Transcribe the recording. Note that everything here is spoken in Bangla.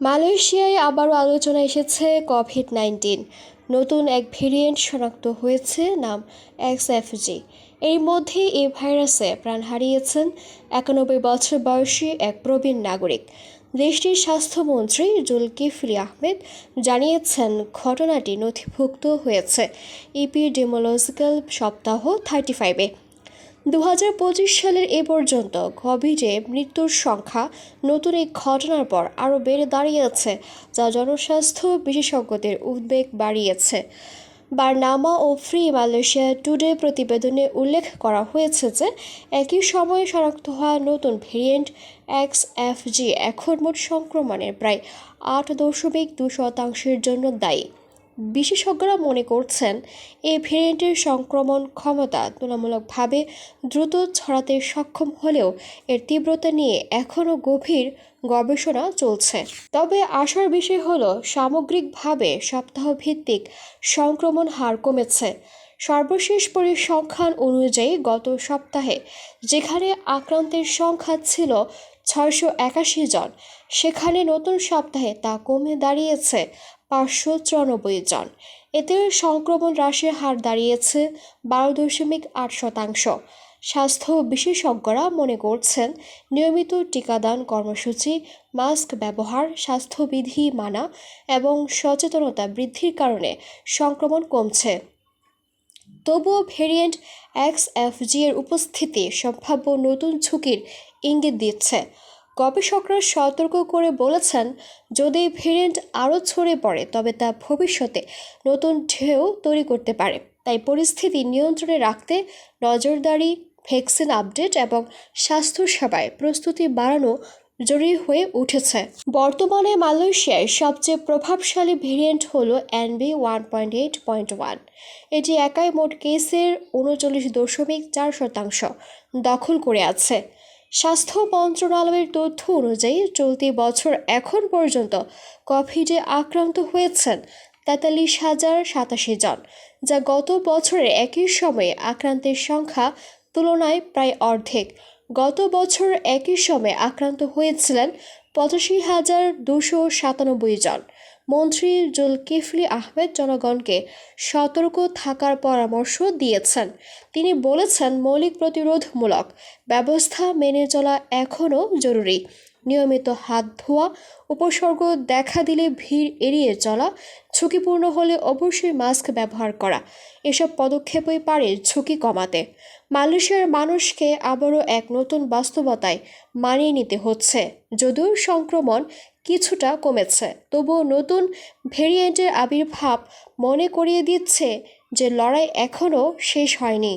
মালয়েশিয়ায় আবারও আলোচনা এসেছে কোভিড নাইন্টিন নতুন এক ভেরিয়েন্ট শনাক্ত হয়েছে নাম এক্সএফজি এর মধ্যে এই ভাইরাসে প্রাণ হারিয়েছেন একানব্বই বছর বয়সী এক প্রবীণ নাগরিক। দেশটির স্বাস্থ্যমন্ত্রী জুলকিফলি আহমেদ জানিয়েছেন, ঘটনাটি নথিভুক্ত হয়েছে। ইপিডেমোলজিক্যাল সপ্তাহ থার্টি ফাইভে দু হাজার পঁচিশ সালের এ পর্যন্ত কোভিডে মৃত্যুর সংখ্যা নতুন এই ঘটনার পর আরও বেড়ে দাঁড়িয়েছে, যা জনস্বাস্থ্য বিশেষজ্ঞদের উদ্বেগ বাড়িয়েছে। বার্নামা ও ফ্রি মালয়েশিয়া টুডে প্রতিবেদনে উল্লেখ করা হয়েছে যে, একই সময়ে শনাক্ত হওয়া নতুন ভেরিয়েন্ট এক্স এফ জি এখন মোট সংক্রমণের প্রায় আট দশমিক দু শতাংশের জন্য দায়ী। বিশেষজ্ঞরা মনে করছেন, এই ভেরিয়েন্টের সংক্রমণ ক্ষমতা তুলনামূলকভাবে দ্রুত ছড়াতে সক্ষম হলেও এর তীব্রতা নিয়ে এখনও গভীর গবেষণা চলছে। তবে আসার বিষয় হল, সামগ্রিকভাবে সপ্তাহভিত্তিক সংক্রমণ হার কমেছে। সর্বশেষ পরিসংখ্যান অনুযায়ী গত সপ্তাহে যেখানে আক্রান্তের সংখ্যা ছিল ছয়শো একাশি জন। সেখানে নতুন সপ্তাহে তা কমে দাঁড়িয়েছে পাঁচশো চুরানব্বই জন। এতে সংক্রমণ হ্রাসের হার দাঁড়িয়েছে বারো দশমিক আট শতাংশ। স্বাস্থ্য বিশেষজ্ঞরা মনে করছেন, নিয়মিত টিকাদান কর্মসূচি, মাস্ক ব্যবহার, স্বাস্থ্যবিধি মানা এবং সচেতনতা বৃদ্ধির কারণে সংক্রমণ কমছে। তবুও ভেরিয়েন্ট এক্স এফ জি এর উপস্থিতি সম্ভাব্য নতুন ঝুঁকির ইঙ্গিত দিচ্ছে। গবেষকরা সতর্ক করে বলেছেন, যদি ভেরিয়েন্ট আরও ছড়িয়ে পড়ে, তবে তা ভবিষ্যতে নতুন ঢেউ তৈরি করতে পারে। তাই পরিস্থিতি নিয়ন্ত্রণে রাখতে নজরদারি, ভ্যাকসিন আপডেট এবং স্বাস্থ্যসেবায় প্রস্তুতি বাড়ানো জরুরি হয়ে উঠেছে। বর্তমানে মালয়েশিয়ায় সবচেয়ে প্রভাবশালী ভেরিয়েন্ট হলো NB one point eight point one. এটি একাই মোট কেসের উনচল্লিশ দশমিক চার শতাংশ দখল করে আছে। স্বাস্থ্য মন্ত্রণালয়ের তথ্য অনুযায়ী চলতি বছর এখন পর্যন্ত কোভিডে আক্রান্ত হয়েছেন তেতাল্লিশ হাজার সাতাশি জন, যা গত বছরের একই সময়ে আক্রান্তের সংখ্যা তুলনায় প্রায় অর্ধেক। গত বছর একই সময়ে আক্রান্ত হয়েছিলেন পঁচাশি হাজার দুশো সাতানব্বই জন। মন্ত্রী জুলকিফলি আহমেদ জনগণকে সতর্ক থাকার পরামর্শ দিয়েছেন। তিনি বলেছেন, মৌলিক প্রতিরোধমূলক ব্যবস্থা মেনে চলা এখনও জরুরি। নিয়মিত হাত ধোয়া, উপসর্গ দেখা দিলে ভিড় এড়িয়ে চলা, ঝুঁকিপূর্ণ হলে অবশ্যই মাস্ক ব্যবহার করা। এসব পদক্ষেপই পারে ঝুঁকি কমাতে। মালয়েশিয়ার মানুষকে আবারও এক নতুন বাস্তবতায় মানিয়ে নিতে হচ্ছে। যদিও সংক্রমণ কিছুটা কমেছে, তবুও নতুন ভেরিয়েন্টের আবির্ভাব মনে করিয়ে দিচ্ছে যে লড়াই এখনও শেষ হয়নি।